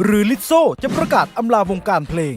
หรือลิโซจะประกาศอำลาวงการเพลง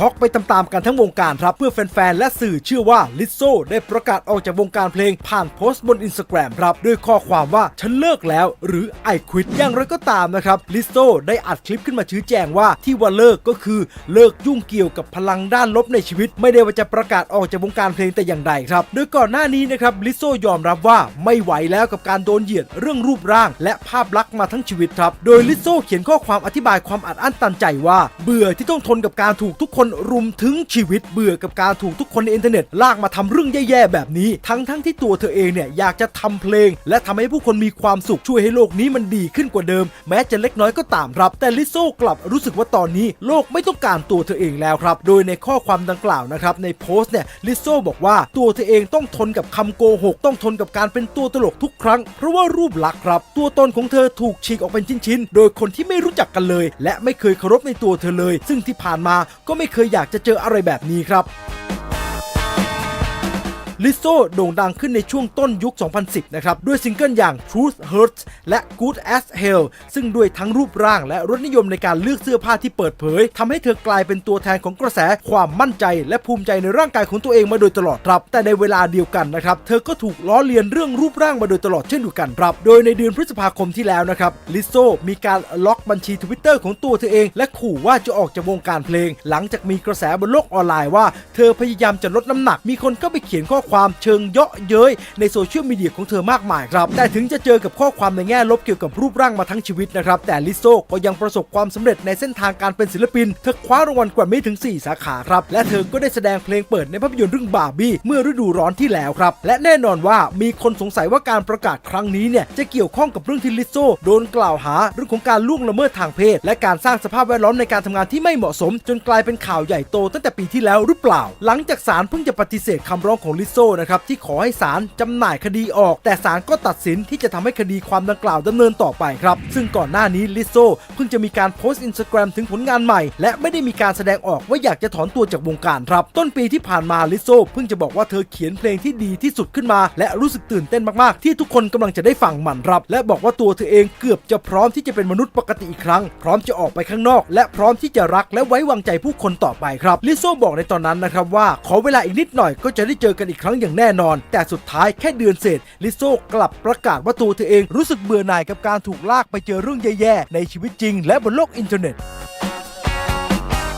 ช็อกไปตามๆกันทั้งวงการครับ เพื่อแฟนๆ และสื่อเชื่อว่าลิซโซได้ประกาศออกจากวงการเพลงผ่านโพสต์บนอินสตาแกรมครับ ด้วยข้อความว่าฉันเลิกแล้ว หรือไอควิดอย่างไรก็ตามนะครับลิซโซได้อัดคลิปขึ้นมาชี้แจงว่าที่ว่าเลิกก็คือเลิกยุ่งเกี่ยวกับพลังด้านลบในชีวิต ไม่ได้ว่าจะประกาศออกจากวงการเพลงแต่อย่างใดครับ โดยก่อนหน้านี้นะครับลิซโซยอมรับว่าไม่ไหวแล้วกับการโดนเหยียดเรื่องรูปร่าง และภาพลักษณ์มาทั้งชีวิตครับโดยลิซโซเขียนข้อความอธิบายความอัดอั้นตันใจว่า เบื่อที่ต้องทนกับการถูกทุกคนรุมถึงชีวิตเบื่อกับการถูกทุกคนในอินเทอร์เน็ตลากมาทำเรื่องแย่ๆแบบนี้ ทั้งๆที่ตัวเธอเองเนี่ยอยากจะทำเพลง และทำให้ผู้คนมีความสุขช่วยให้โลกนี้มันดีขึ้นกว่าเดิม แม้จะเล็กน้อยก็ตามครับ แต่ลิโซกลับรู้สึกว่าตอนนี้โลกไม่ต้องการตัวเธอเองแล้วครับ โดยในข้อความดังกล่าวนะครับในโพสต์เนี่ยลิโซบอกว่าตัวเธอเองต้องทนกับคำโกหก ต้องทนกับการเป็นตัวตลกทุกครั้ง เพราะว่ารูปลักษณ์ครับตัวตนของเธอถูกฉีกออกเป็นชิ้นๆ โดยคนที่ไม่รู้จักกันเลย และไม่เคยเคารพในตัวเธอเลย ซึ่งที่ผ่านมาก็ไม่เคคยอยากจะเจออะไรแบบนี้ครับ ลิโซโด่งดังขึ้นในช่วงต้นยุค 2010 นะครับ ด้วยซิงเกิลอย่าง Truth Hurts และ Good as Hell ซึ่งด้วยทั้งรูปร่างและรสนิยมในการเลือกเสื้อผ้าที่เปิดเผยทำให้เธอกลายเป็นตัวแทนของกระแสความมั่นใจ และภูมิใจในร่างกายของตัวเองมาโดยตลอดครับ แต่ในเวลาเดียวกันนะครับ เธอก็ถูกล้อเลียนเรื่องรูปร่างมาโดยตลอดเช่นเดียวกันครับ โดยในเดือนพฤษภาคมที่แล้วนะครับ ลิโซมีการล็อกบัญชี Twitter ของตัวเธอเอง และขู่ว่าจะออกจากวงการเพลง หลังจากมีกระแสบนโลกออนไลน์ว่า เธอพยายามจะลดน้ำหนัก มีคนก็ไปเขียนข้อความเชิงเยาะเย้ยในโซเชียลมีเดียของเธอมากมายครับ แต่ถึงจะเจอกับข้อความในแง่ลบเกี่ยวกับรูปร่างมาทั้งชีวิตนะครับ แต่ลิโซก็ยังประสบความสำเร็จในเส้นทางการเป็นศิลปิน เธอคว้ารางวัลกว่าไม่ถึง 4 สาขาครับ และเธอก็ได้แสดงเพลงเปิดในภาพยนตร์เรื่องบาร์บี้เมื่อฤดูร้อนที่แล้วครับ และแน่นอนว่ามีคนสงสัยว่าการประกาศครั้งนี้เนี่ยจะเกี่ยวข้องกับเรื่องที่ลิโซโดนกล่าวหาเรื่องของการล่วงละเมิดทางเพศ และการสร้างสภาพแวดล้อมในการทำงานที่ไม่เหมาะสม จนกลายเป็นข่าวใหญ่โตตั้งแต่ปีที่แล้วหรือเปล่า หลังจากศาลเพิ่งจะปฏิเสธคำร้องของลิโซนะครับที่ขอให้ศาลจำหน่ายคดีออก แต่ศาลก็ตัดสินที่จะทำให้คดีความดังกล่าวดำเนินต่อไปครับ ซึ่งก่อนหน้านี้ลิโซเพิ่งจะมีการโพสต์อินสตาแกรมถึงผลงานใหม่ และไม่ได้มีการแสดงออกว่าอยากจะถอนตัวจากวงการครับ ต้นปีที่ผ่านมาลิโซเพิ่งจะบอกว่าเธอเขียนเพลงที่ดีที่สุดขึ้นมา และรู้สึกตื่นเต้นมากๆ ที่ทุกคนกำลังจะได้ฟังมันครับ และบอกว่าตัวเธอเองเกือบจะพร้อมที่จะเป็นมนุษย์ปกติอีกครั้ง พร้อมจะออกไปข้างนอก และพร้อมที่จะรักและไว้วางใจผู้คนต่อไปครับลิโซบอกในตอนนั้นนะครับว่าขอเวลาอีกนิดหน่อยก็จะได้เจอกันอีกครั้งอย่างแน่นอน แต่สุดท้ายแค่เดือนเศษ ลิโซกลับประกาศว่าตัวเธอเองรู้สึกเบื่อหน่ายกับการถูกลากไปเจอเรื่องแย่ๆในชีวิตจริง และบนโลกอินเทอร์เน็ต